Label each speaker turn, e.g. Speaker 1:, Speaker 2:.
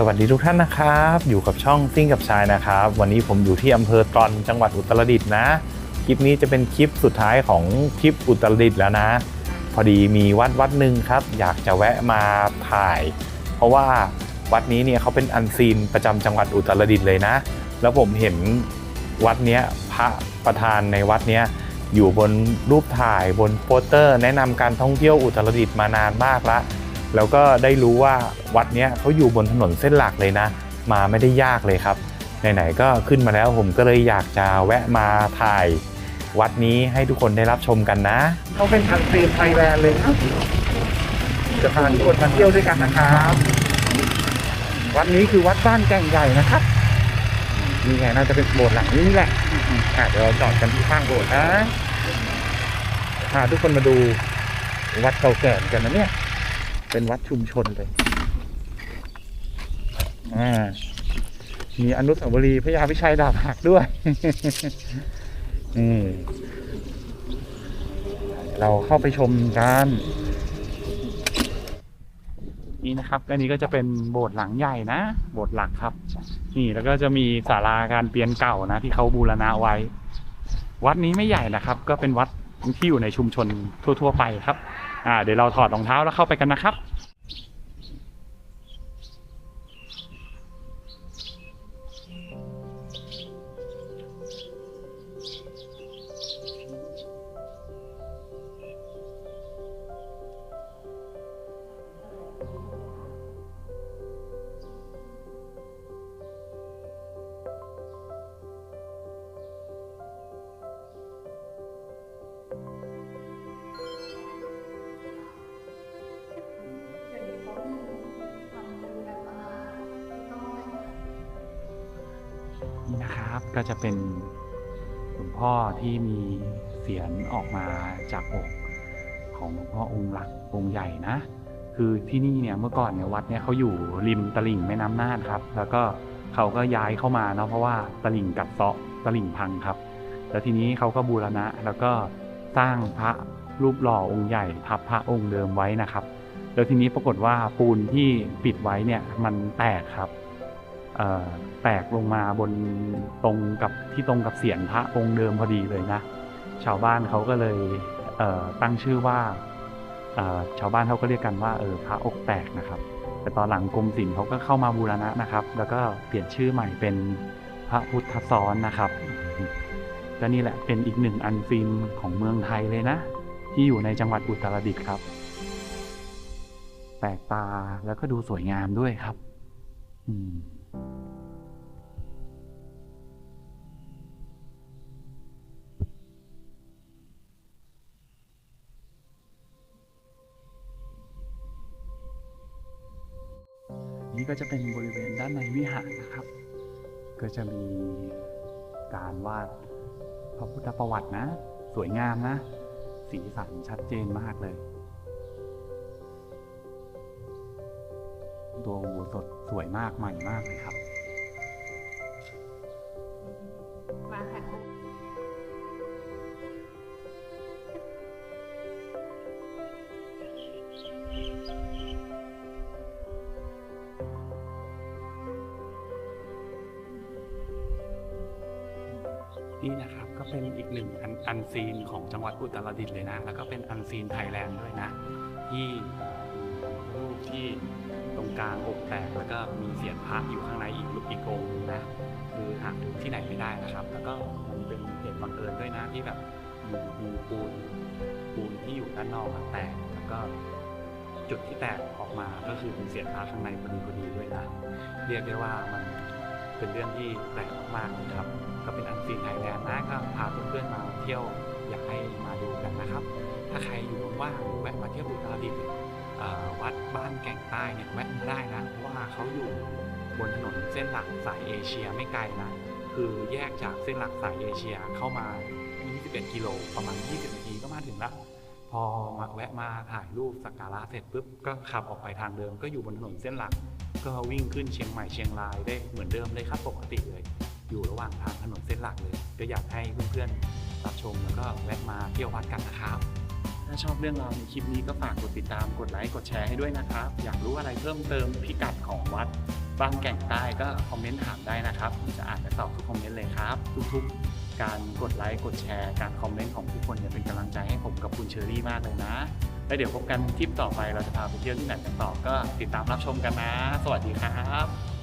Speaker 1: สวัสดีทุกท่านนะครับ อยู่กับช่องซิ่งกับชายนะครับ วันนี้ผมอยู่ที่อำเภอตรอนจังหวัดอุตรดิตถ์นะ คลิปนี้จะเป็นคลิปสุดท้ายของคลิปอุตรดิตถ์แล้วนะ พอดีมีวัดวัดหนึ่งครับ อยากจะแวะมาถ่าย เพราะว่าวัดนี้เนี่ยเขาเป็นอันซีนประจำจังหวัดอุตรดิตถ์เลยนะ แล้วผมเห็นวัดเนี้ยพระประธานในวัดเนี้ยอยู่บนรูปถ่ายบนโปสเตอร์ แนะนำการท่องเที่ยวอุตรดิตถ์มานานมากละ แล้วก็ได้รู้ว่าวัดเนี้ยเขาอยู่บนถนนเส้นหลักเลยนะ มาไม่ได้ยากเลยครับไหนๆก็ขึ้นมาแล้วผมก็เลยอยากจะแวะมาถ่าย วัดนี้ให้ทุกคนได้รับชมกันนะ
Speaker 2: เขาเป็นทันซีนไทยแลนด์เลยครับจะพาทุกคนมาเที่ยวด้วยกันนะครับวัดนี้คือวัดบ้านแก่งใหญ่นะครับนี่ไงน่าจะเป็นโบสถ์หลังนี้นี่แหละอะเดี๋ยวเราจอดกันที่ข้างโบสถ์นะพาทุกคนมาดูวัดเก่าแก่กันนะเนี่ย เป็นวัดชุมชนเลยอ่ามีอนุสาวรีย์พระยาพิชัยดาบหักด้วยนี่เราเข้าไปชมกันนี่นะครับอันนี้ก็จะเป็นโบสถ์หลังใหญ่นะ โบสถ์หลักครับ นี่แล้วก็จะมีศาลาการเปลี่ยนเก่านะ ที่เขาบูรณะไว้ วัดนี้ไม่ใหญ่นะครับ ก็เป็นวัดที่อยู่ในชุมชนทั่ว ๆ ไปครับ อ่าเดี๋ยวเราถอดรองเท้าแล้วเข้าไปกันนะครับ ก็จะเป็นหลวงพ่อที่มีเสียงออกมาจากอกของหลวงพ่อองค์หลักองค์ใหญ่นะ คือที่นี่เนี่ยเมื่อก่อนเนี่ยวัดเนี่ยเขาอยู่ริมตลิ่งแม่น้ำน่านครับ แล้วก็เขาก็ย้ายเข้ามาเนาะเพราะว่าตลิ่งกัดเซาะตลิ่งพังครับ แล้วทีนี้เขาก็บูรณะแล้วก็สร้างพระรูปหล่อองค์ใหญ่ทับพระองค์เดิมไว้นะครับ แล้วทีนี้ปรากฏว่าปูนที่ปิดไว้เนี่ยมันแตกครับ แตกลงมาบนตรงกับที่ตรงกับเสียนพระองค์เดิมพอดีเลยนะ ชาวบ้านเขาก็เลยเตั้งชื่อว่าชาวบ้านเขาก็เรียกกันว่าเออพระอกแตกนะครับ แต่ตอนหลังกรมศิลป์เขาก็เข้ามาบูรณะนะครับ แล้วก็เปลี่ยนชื่อใหม่เป็นพระพุทธซ้อนนะครับก็นี่แหละเป็นอีกหนึ่งอันซีนของเมืองไทยเลยนะ ที่อยู่ในจังหวัดอุตรดิตถ์ครับแปลกตาแล้วก็ดูสวยงามด้วยครับ อืม นี่ก็จะเป็นบริเวณด้านในวิหารนะครับ ก็จะมีการวาดพระพุทธประวัตินะ สวยงามนะ สีสันชัดเจนมากเลย ตัวอุโบสถสวยมากใหม่มากเลยครับ
Speaker 1: นี่นะครับก็เป็นอีกหนึ่งอันซีนของจังหวัดอุตรดิตถ์เลยนะ แล้วก็เป็นอันซีนไทยแลนด์ด้วยนะ ที่รูปที่ตรงกลางอกแตกแล้วก็มีเสียนพระอยู่ข้างในอีกรูปอีกองนึงนะคือหาดูที่ไหนไม่ได้นะครับ แล้วก็มันเป็นเหตุบังเอิญด้วยนะที่แบบมีมีปูนปูนที่อยู่ด้านนอกแตกแล้วก็จุดที่แตกออกมาก็คือเป็นเสียนพระข้างในพอดีพอดีด้วยนะเรียกได้ว่ามันเป็นเรื่องที่แปลกมากๆนะครับ ก็เป็นอันซีนไทยแลนด์นะก็พาเพื่อนๆมาเที่ยวอยากให้มาดูกันนะครับ ถ้าใครอยู่ว่างๆแวะมาเที่ยวอุตรดิตถ์วัดบ้านแก่งใต้เนี่ยแวะมาได้นะเพราะว่าเขาอยู่บนถนนเส้นหลักสายเอเชียไม่ไกลนะคือแยกจากเส้นหลักสายเอเชียเข้ามา 21 กิโลประมาณ 20 นาทีก็มาถึงละพอมาแวะมาถ่ายรูปสักการะเสร็จปุ๊บก็ขับออกไปทางเดิมก็อยู่บนถนนเส้นหลัก ก็วิ่งขึ้นเชียงใหม่เชียงรายได้เหมือนเดิมเลยครับปกติเลย อยู่ระหว่างทางถนนเส้นหลักเลย ก็อยากให้เพื่อนๆรับชมแล้วก็แวะมาเที่ยววัดกันนะครับ ถ้าชอบเรื่องราวในคลิปนี้ก็ฝากกดติดตามกดไลค์กดแชร์ให้ด้วยนะครับ อยากรู้อะไรเพิ่มเติมพิกัดของวัดบางแก่งใต้ก็คอมเมนต์ถามได้นะครับผมจะอ่านและตอบทุกคอมเมนต์เลยครับ ทุกๆ การกดไลค์กดแชร์การคอมเมนต์ของทุกคนเนี่ยเป็นกำลังใจให้ผมกับคุณเชอรี่มากเลยนะ แล้วเดี๋ยวพบกันทริปต่อไปเราจะพาไปเที่ยวที่ไหนกันต่อก็ติดตามรับชมกันนะ สวัสดีครับ